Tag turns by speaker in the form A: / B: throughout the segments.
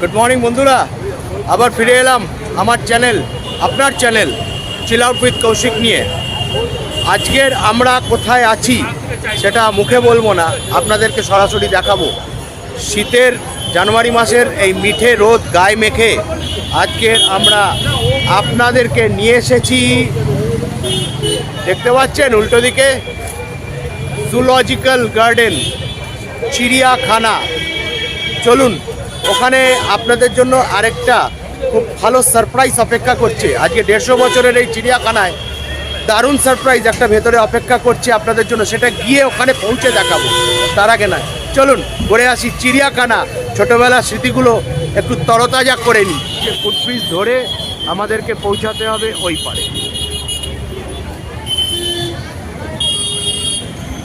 A: Good morning বন্ধুরা। আবার ফিরে এলাম আমার চ্যানেল আপনার channel chill out with Koushik নিয়ে। আজকের আমরা কোথায় আছি সেটা মুখে বলব না, আপনাদেরকে সরাসরি দেখাবো। শীতের জানুয়ারি মাসের এই মিঠে রোদ গায়ে মেখে আজকে আমরা আপনাদেরকে নিয়ে এসেছি। দেখতে পাচ্ছেন উল্টো দিকে? জুলজিক্যাল গার্ডেন চিড়িয়াখানা। চলুন ওখানে আপনাদের জন্য আরেকটা খুব ভালো সারপ্রাইজ অপেক্ষা করছে। আজকে দেড়শো বছরের এই চিড়িয়াখানায় দারুণ সারপ্রাইজ একটা ভেতরে অপেক্ষা করছে আপনাদের জন্য, সেটা গিয়ে ওখানে পৌঁছে দেখাবো, তার আগে নয়। চলুন, ঘুরে আসি চিড়িয়াখানা, ছোটোবেলার স্মৃতিগুলো একটু তরতাজা করে নিই। ফুটব্রিজ ধরে আমাদেরকে পৌঁছাতে হবে ওই পারে।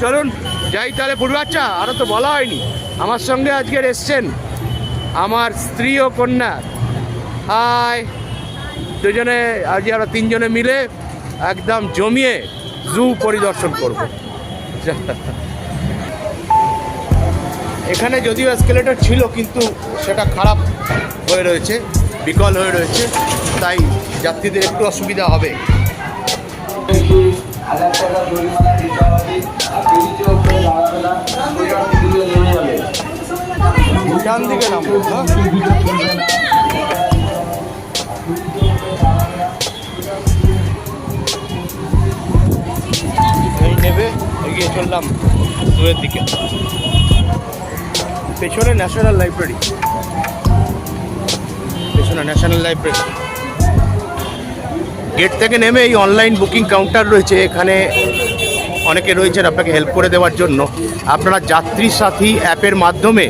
A: চলুন, যাই তাহলে ফুটবাচ্চা আরও তো বলা হয়নি। আমার সঙ্গে আজকের এসছেন আমার স্ত্রী ও কন্যা। হাই। দুজনে, আজকে আমরা তিনজনে মিলে একদম জমিয়ে জু পরিদর্শন করব। এখানে যদিও এসকেলেটর ছিল, কিন্তু সেটা খারাপ হয়ে রয়েছে, বিকল হয়ে রয়েছে, তাই যাত্রীদের একটু অসুবিধা হবে।
B: হাজার টাকা জরিমানা দিতে হবে, আর দাঁড়াবে না।
A: এই এগিয়ে চললাম দুয়ের দিকে। পেছনে ন্যাশনাল লাইব্রেরি। পেছনে ন্যাশনাল লাইব্রেরি। গেট থেকে নেমে এই অনলাইন বুকিং কাউন্টার রয়েছে। এখানে অনেকে রয়েছেন আপনাকে হেল্প করে দেওয়ার জন্য। আপনারা যাত্রী সাথী অ্যাপের মাধ্যমে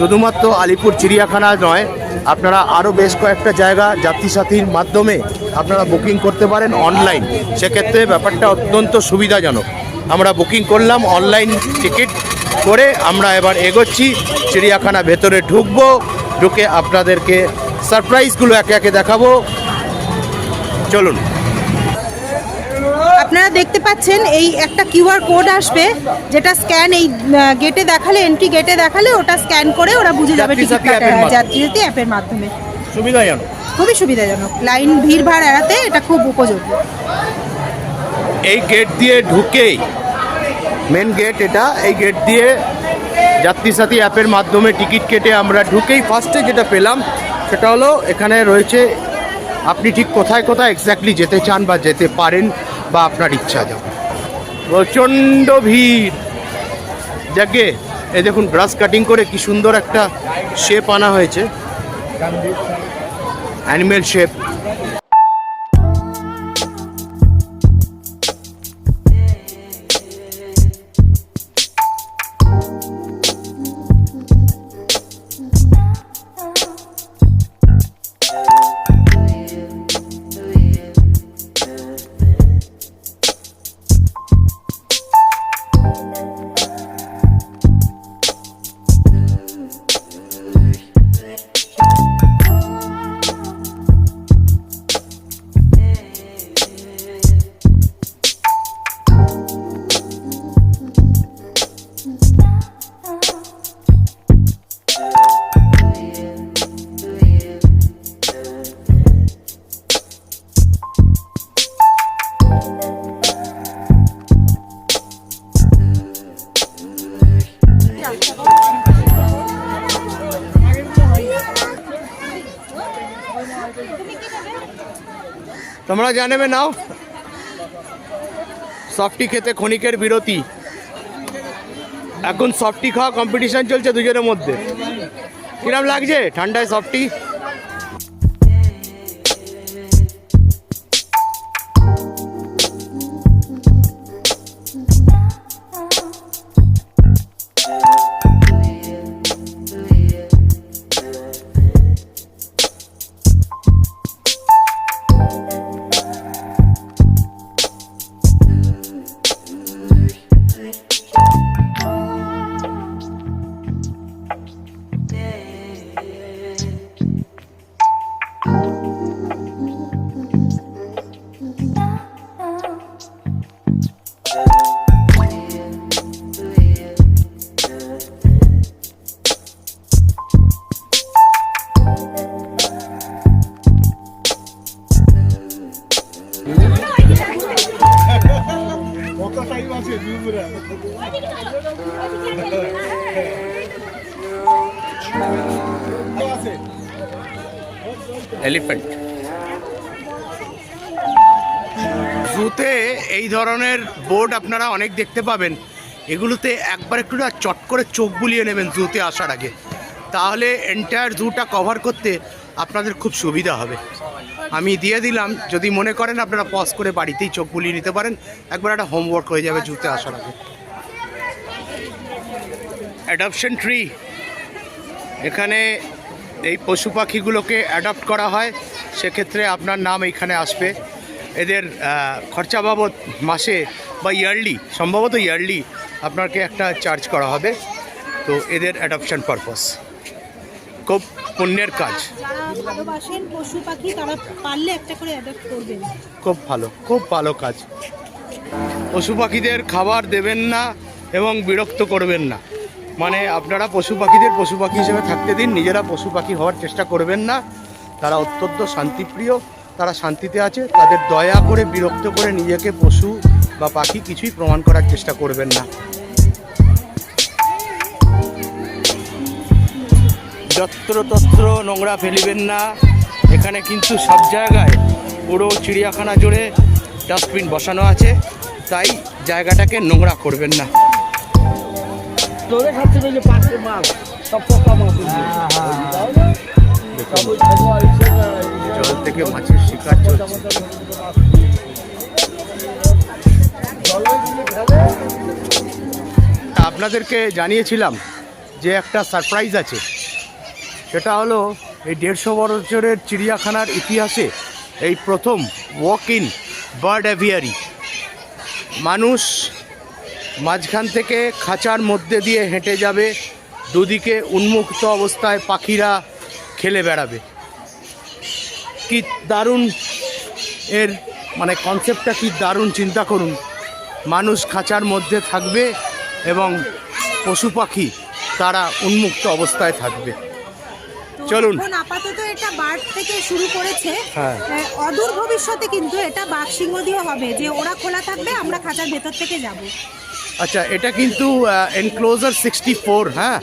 A: শুধুমাত্র আলিপুর চিড়িয়াখানা নয়, আপনারা আরও বেশ কয়েকটা জায়গা যাত্রী সাথীর মাধ্যমে আপনারা বুকিং করতে পারেন অনলাইন। সেক্ষেত্রে ব্যাপারটা অত্যন্ত সুবিধাজনক। আমরা বুকিং করলাম, অনলাইন টিকিট করে আমরা এবার এগোচ্ছি, চিড়িয়াখানা ভেতরে ঢুকবো, ঢুকে আপনাদেরকে সারপ্রাইজগুলো একে একে দেখাবো। চলুন।
C: দেখতে পাচ্ছেন এই একটা কিউআর কোড আসবে যেটা স্ক্যান এই গেটে দেখালে এন্ট্রি গেটে দেখালে ওটা স্ক্যান করে ওরা বুঝে যাবে
A: যাত্রী
C: টিকিট কাটা
A: অ্যাপের মাধ্যমে।
C: যাত্রী সাথী অ্যাপের মাধ্যমে।
A: সুবিধাজনক।
C: খুবই সুবিধাজনক। লাইন ভিড় ভাড় এড়াতে এটা খুব উপযোগী।
A: এই গেট দিয়ে ঢুকেই মেন গেট এটা এই গেট দিয়ে যাত্রী সাথী অ্যাপের মাধ্যমে টিকিট কেটে আমরা ঢুকেই ফার্স্টে যেটা পেলাম সেটা হলো এখানে রয়েছে আপনি ঠিক কোথায় কোথায় এক্স্যাক্টলি যেতে চান বা যেতে পারেন বা আপনার ইচ্ছা যাবে প্রচণ্ড ভিড়। যাকে এ দেখুন ব্রাশ কাটিং করে কি সুন্দর একটা শেপ আনা হয়েছে। অ্যানিমেল শেপ তোমরা জানেবে নাও। সফটি খেতে ক্ষণিকের বিরতি। এখন সফটি খাওয়া কম্পিটিশন চলছে দুজনের মধ্যে। কিরম লাগছে ঠান্ডায় সফটি? এলিফেন্ট জুতে এই ধরনের বোর্ড আপনারা অনেক দেখতে পাবেন। এগুলোতে একবার একটু না চট করে চোখ বুলিয়ে নেবেন জুতে আসার আগে। তাহলে এন্টায়ার জুটা কভার করতে আপনাদের খুব সুবিধা হবে। আমি দিয়ে দিলাম, যদি মনে করেন আপনারা পজ করে বাড়িতেই চোখ বুলিয়ে নিতে পারেন, একবার একটা হোমওয়ার্ক হয়ে যাবে জুতে আসার আগে। অ্যাডপশন ট্রি এখানে এই পশু পাখিগুলোকে অ্যাডাপ্ট করা হয়, সেক্ষেত্রে আপনার নাম এইখানে আসবে। এদের খরচা বাবদ মাসে বা ইয়ারলি সম্ভবত ইয়ারলি আপনাকে একটা চার্জ করা হবে। তো এদের অ্যাডপশন পারপাস খুব পুণ্যের কাজ।
C: যারা ভালোবাসেন পশু পাখি তারা পারলে একটা করে অ্যাডপ্ট করবেন।
A: খুব ভালো খুব ভালো কাজ। পশু পাখিদের খাবার দেবেন না এবং বিরক্ত করবেন না। মানে আপনারা পশু পাখিদের পশু পাখি হিসেবে থাকতে দিন নিজেরা পশু পাখি হওয়ার চেষ্টা করবেন না। তারা অত্যন্ত শান্তিপ্রিয় তারা শান্তিতে আছে তাদের দয়া করে বিরক্ত করে নিজেকে পশু বা পাখি কিছুই প্রমাণ করার চেষ্টা করবেন না। যত্রতত্র নোংরা ফেলিবেন না। এখানে কিন্তু সব জায়গায় পুরো চিড়িয়াখানা জুড়ে ডাস্টবিন বসানো আছে তাই জায়গাটাকে নোংরা করবেন না। জল থেকে মাছের শিকার চলছে। আপনাদেরকে জানিয়েছিলাম যে একটা সারপ্রাইজ আছে। সেটা হলো এই দেড়শো বছরের চিড়িয়াখানার ইতিহাসে এই প্রথম ওয়াক ইন বার্ড অ্যাভিয়ারি মানুষ মাঝখান থেকে খাঁচার মধ্যে দিয়ে হেঁটে যাবে, দুদিকে উন্মুক্ত অবস্থায় পাখিরা খেলে বেড়াবে। কি দারুণ এর মানে কনসেপ্টটা কি দারুণ, চিন্তা করুন। মানুষ খাঁচার মধ্যে থাকবে এবং পশু পাখি তারা উন্মুক্ত অবস্থায় থাকবে। চলুন।
C: এখন আপাতত এটা বার্ড থেকে শুরু করেছে।
A: হ্যাঁ।
C: অদূর ভবিষ্যতে কিন্তু এটা বাঘ সিংহ দিয়ে হবে। যে ওরা খোলা থাকবে আমরা খাঁচার ভেতর থেকে যাব।
A: আচ্ছা এটা কিন্তু এনক্লোজার সিক্সটি ফোর হ্যাঁ?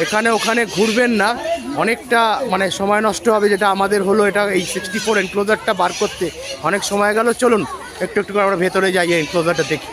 A: এখানে ওখানে ঘুরবেন না। অনেকটা মানে সময় নষ্ট হবে যেটা আমাদের হলো এটা এই সিক্সটি ফোর এনক্লোজারটা বার করতে। অনেক সময় গেল চলুন একটু একটু করে আমরা ভেতরে যাই এনক্লোজারটা দেখি।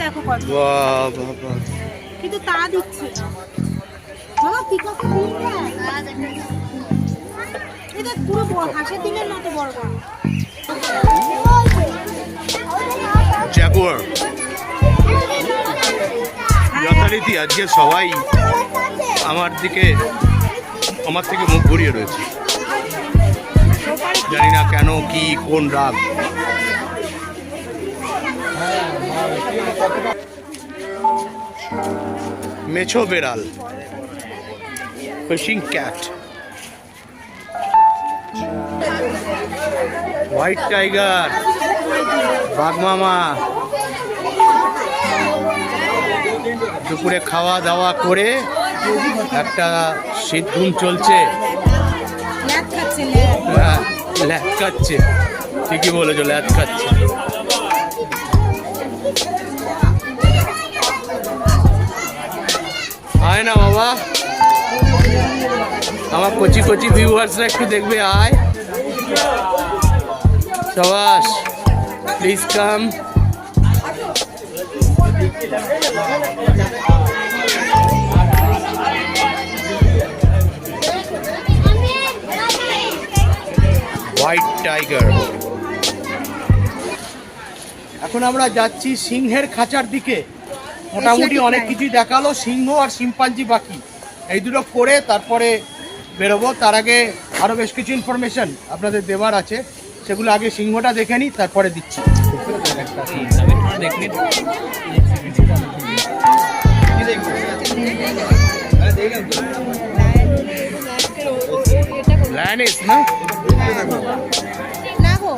C: দেখো কত।
A: বাহ বাহ বাহ।
C: কিন্তু তা দিচ্ছে। বাবা পিকক এটা পুরো বড়- হাঁসের ডিমের মতো বড় বড়।
A: জ্যাগুয়ার যথারীতি আজকে সবাই আমার দিকে আমার থেকে মুখ ঘুরিয়ে রয়েছে। জানি না কেন কি কোন রাগ মেছো বেড়াল। Fishing cat. White tiger. বাঘমামা দুপুরে খাওয়া দাওয়া করে একটা শীত ঘুম চলছে।
C: খাচ্ছে ল্যাদ
A: হ্যাঁ, খাচ্ছে। ঠিকই বলেছ ল্যাদ খাচ্ছে। আয় না বাবা আমার কচি কচি ভিউয়ার্সরা একটু দেখবে আয় সবাস প্লিজ কাম হোয়াইট টাইগার এখন আমরা যাচ্ছি সিংহের খাঁচার দিকে। মোটামুটি অনেক কিছুই দেখাল সিংহ আর শিম্পাঞ্জি বাকি। এই দুটো করে তারপরে বেরোবো। তার আগে আরও বেশ কিছু ইনফরমেশন আপনাদের দেওয়ার আছে। সেগুলো আগে সিংহটা দেখে নিই তারপরে দিচ্ছি। লায়নেস না
C: না গো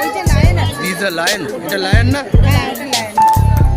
C: ওইটা লাইন আছে।
A: আ লায়ন এটা লায়ন না?
C: হ্যাঁ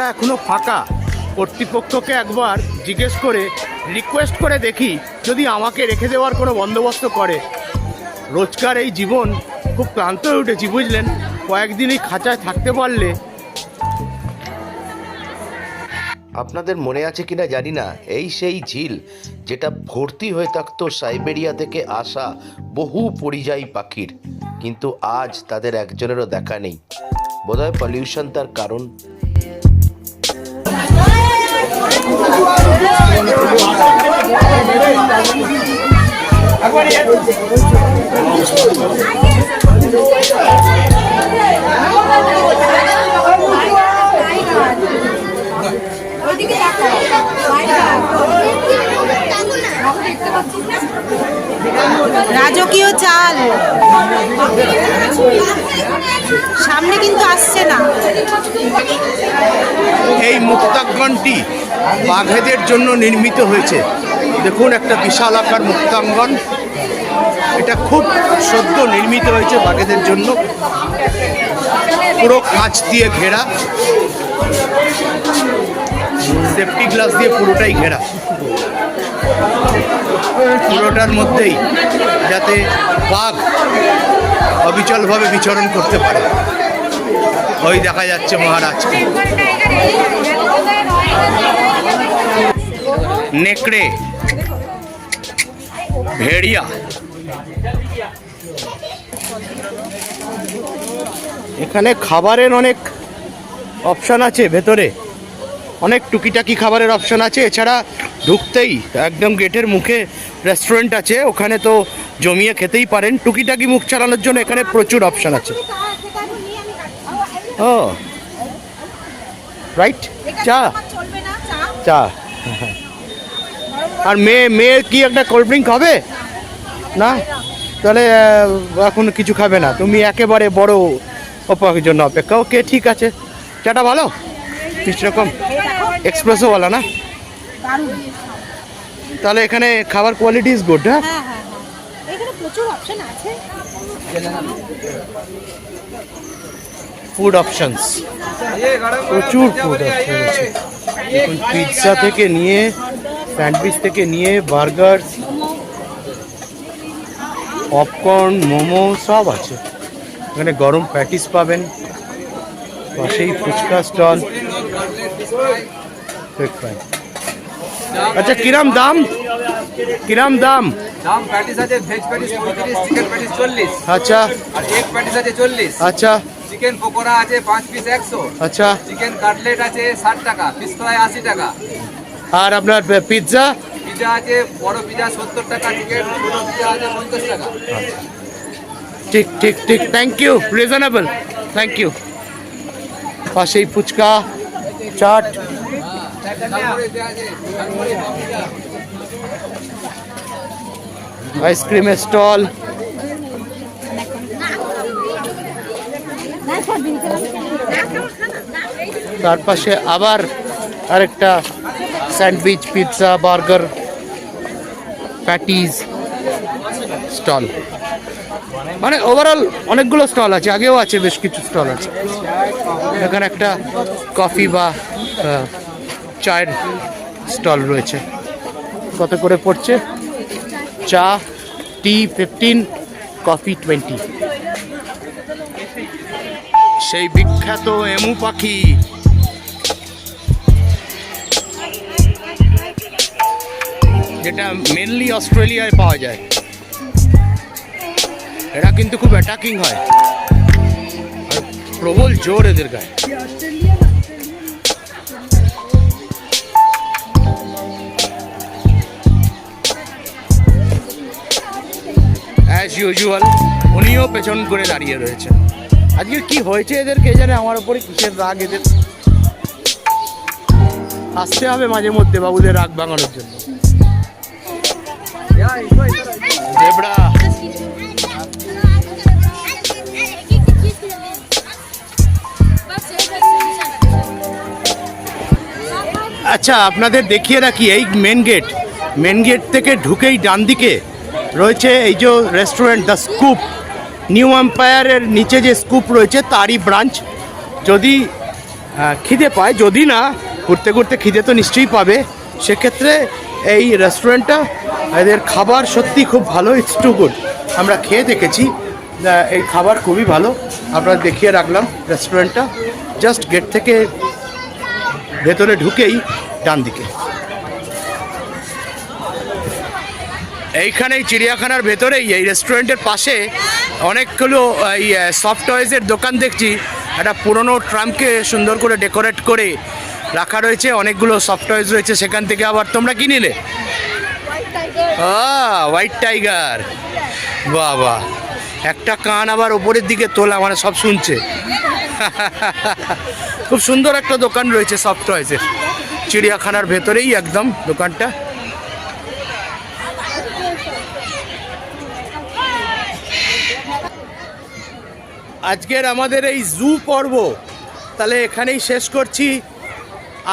A: এই খাঁচাটা এখনও ফাঁকা। কর্তৃপক্ষকে একবার জিজ্ঞেস করে রিকোয়েস্ট করে দেখি যদি আমাকে রেখে দেওয়ার কোনো বন্দোবস্ত করে। রোজকার এই জীবন খুব ক্লান্ত হয়ে উঠেছি, বুঝলেন? কয়েকদিন এই খাঁচায় থাকতে পারলে।
D: আপনাদের মনে আছে কিনা জানি না। এই সেই ঝিল যেটা ভর্তি হয়ে থাকতো সাইবেরিয়া থেকে আসা বহু পরিযায়ী পাখির। কিন্তু আজ তাদের একজনেরও দেখা নেই। বোধহয় পলিউশন তার কারণ।
C: রাজকীয় চাল। সামনে কিন্তু আসছে না।
A: এই মুক্তাঙ্গনটি বাঘেদের জন্য নির্মিত হয়েছে। দেখুন, একটা বিশাল আকার মুক্তাঙ্গন। এটা খুব সদ্য নির্মিত হয়েছে বাঘেদের জন্য। পুরো কাঁচ দিয়ে ঘেরা। সেফটি গ্লাস দিয়ে পুরোটাই ঘেরা। পুরোটার মধ্যেই যাতে বাঘ অবিচলভাবে বিচরণ করতে পারে। ওই দেখা যাচ্ছে মহারাজকে নেকড়ে, ভেড়িয়া। এখানে খাবারের অনেক অপশান আছে ভেতরে। অনেক টুকিটাকি খাবারের অপশান আছে। এছাড়া ঢুকতেই একদম গেটের মুখে রেস্টুরেন্ট আছে। ওখানে তো জমিয়ে খেতেই পারেন। টুকিটাকি মুখ চালানোর জন্য এখানে প্রচুর অপশান আছে। ও। রাইট চা।
C: চা।
A: আর মেয়ে মেয়ের কি একটা কোল্ড ড্রিঙ্ক হবে না? তাহলে এখন কিছু খাবে না। তুমি একেবারে বড় অপাকের জন্য অপেক্ষা। ওকে ঠিক আছে। চাটা ভালো? মিষ্টি রকম। এক্সপ্রেসোওয়ালা না? তাহলে এখানে খাবার কোয়ালিটি ইজ গুড হ্যাঁ?
C: হ্যাঁ হ্যাঁ হ্যাঁ। এখানে প্রচুর অপশন আছে।
A: ফুড অপশনস প্রচুর ফুড অপশন আছে দেখুন পিৎজা থেকে নিয়ে স্যান্ডউইচ থেকে নিয়ে বার্গার পপকর্ন মোমো সব আছে। এখানে গরম প্যাটিস পাবেন। পাশেই ফুচকা স্টল। আচ্ছা কিরাম দাম? কিরাম দাম?
E: দাম প্যাটিস আছে ভেজ প্যাটিস পঁয়ত্রিশ চিকেন প্যাটিস চল্লিশ।
A: আচ্ছা।
E: আর এগ প্যাটিস আছে চল্লিশ।
A: আচ্ছা।
E: চিকেন পকোড়া আছে পাঁচ পিস একশো।
A: আচ্ছা।
E: চিকেন কাটলেট আছে ষাট টাকা পিস ফ্রাই আশি টাকা।
A: আর আপনার পিৎজা
E: পিজা আছে বড় পিজা সত্তর টাকা চিকেন ছোট পিজা আছে পঞ্চাশ টাকা।
A: ঠিক ঠিক ঠিক। Thank you reasonable thank you পাশেই ফুচকা চাট। আইসক্রিমের স্টল তার পাশে আবার আরেকটা sandwich, pizza, burger patties stall. মানে ওভারঅল অনেকগুলো স্টল আছে, আগেও আছে, বেশ কিছু স্টল আছে। এখানে একটা কফি বা চায়ের স্টল রয়েছে। কত করে পড়ছে? চা টি ফিফটিন, কফি টোয়েন্টি। সেই বিখ্যাত এমু পাখি। যেটা মেনলি অস্ট্রেলিয়ায় পাওয়া যায়। এরা কিন্তু খুব অ্যাটাকিং হয়। আর প্রবল জোর এদের গায়ে। অ্যাজ ইউজুয়াল উনিও পেছন করে দাঁড়িয়ে রয়েছেন। আজকে কি হয়েছে এদের কে জানে? আমার ওপরে কিসের রাগ এদের? আসতে হবে মাঝে মধ্যে বাবুদের রাগ ভাঙানোর জন্য। জেবড়া আচ্ছা আপনাদের দেখিয়ে রাখি, এই মেন গেট মেন গেট থেকে ঢুকেই ডান দিকে রয়েছে এই যে রেস্টুরেন্ট দ্য স্কুপ নিউ এম্পায়ারের নিচে যে স্কুপ রয়েছে, তারই ব্রাঞ্চ যদি খিদে পায়, যদি না, ঘুরতে ঘুরতে খিদে তো নিশ্চয়ই পাবে। সেক্ষেত্রে এই রেস্টুরেন্টটা এদের খাবার সত্যি খুব ভালো ইটস টু গুড আমরা খেয়ে দেখেছি এই খাবার খুবই ভালো। আপনারা দেখিয়ে রাখলাম রেস্টুরেন্টটা জাস্ট গেট থেকে ভেতরে ঢুকেই ডান দিকে এইখানেই, চিড়িয়াখানার ভেতরেই, এই রেস্টুরেন্টের পাশে অনেকগুলো, এই সফট টয়েসের দোকান দেখছি। একটা পুরনো ট্রামকে সুন্দর করে ডেকোরেট করে রাখা রয়েছে, অনেকগুলো সফট রয়েছে সেখান থেকে আবার তোমরা কি নিলে? হোয়াইট টাইগার বাহ একটা কান আবার ওপরের দিকে তোলা মানে সব শুনছে। খুব সুন্দর একটা দোকান রয়েছে সফট টয়েসের চিড়িয়াখানার ভেতরেই একদম দোকানটা। আজকের আমাদের এই জু পর্ব, তাহলে এখানেই শেষ করছি।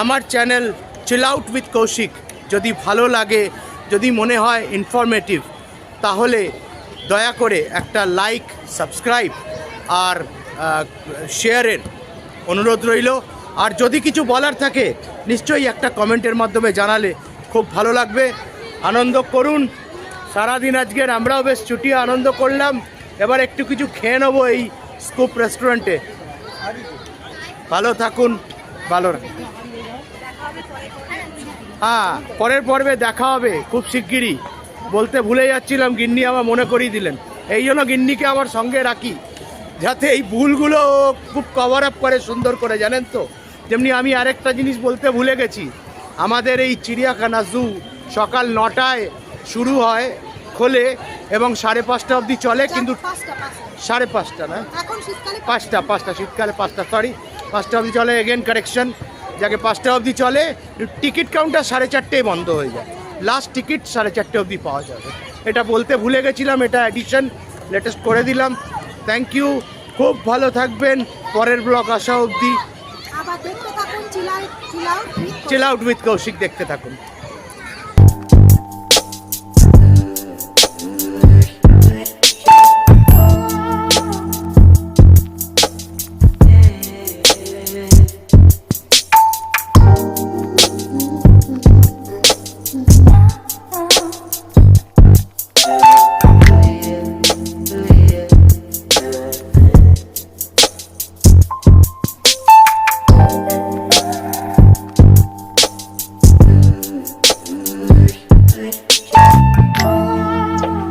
A: আমার channel chill out with Koushik যদি ভালো লাগে, যদি মনে হয় ইনফরমেটিভ তাহলে দয়া করে একটা লাইক সাবস্ক্রাইব আর শেয়ারের অনুরোধ রইল। আর যদি কিছু বলার থাকে, নিশ্চয়ই একটা কমেন্টের মাধ্যমে জানালে খুব ভালো লাগবে। আনন্দ করুন। সারাদিন আজকের আমরাও বেশ ছুটি আনন্দ করলাম। এবার একটু কিছু খেয়ে নেব এই স্কুপ রেস্টুরেন্টে। ভালো থাকুন, ভালো হ্যাঁ পরের পর্বে দেখা হবে, খুব শিগগিরই। বলতে ভুলে যাচ্ছিলাম, গিন্নি আমার মনে করিয়ে দিলেন। এই জন্য গিন্নিকে আমার সঙ্গে রাখি, যাতে এই ভুলগুলো খুব কভার আপ করে, সুন্দর করে, জানেন তো? যেমনি আমি আরেকটা জিনিস বলতে ভুলে গেছি। আমাদের এই চিড়িয়াখানা জু সকাল নটায় শুরু হয়, খোলে এবং সাড়ে পাঁচটা অবধি চলে, কিন্তু সাড়ে পাঁচটা না? পাঁচটা পাঁচটা শীতকালে পাঁচটা সরি পাঁচটা অবধি চলে এগেন কারেকশন যাকে পাঁচটা অবধি চলে টিকিট কাউন্টার সাড়ে চারটেই বন্ধ হয়ে যায়। লাস্ট টিকিট সাড়ে চারটে অবধি পাওয়া যাবে। এটা বলতে ভুলে গেছিলাম এটা অ্যাডিশন লেটেস্ট করে দিলাম। থ্যাংক ইউ খুব ভালো থাকবেন পরের ব্লগ আসা অবধি। চিল আউট উইথ কৌশিক দেখতে থাকুন।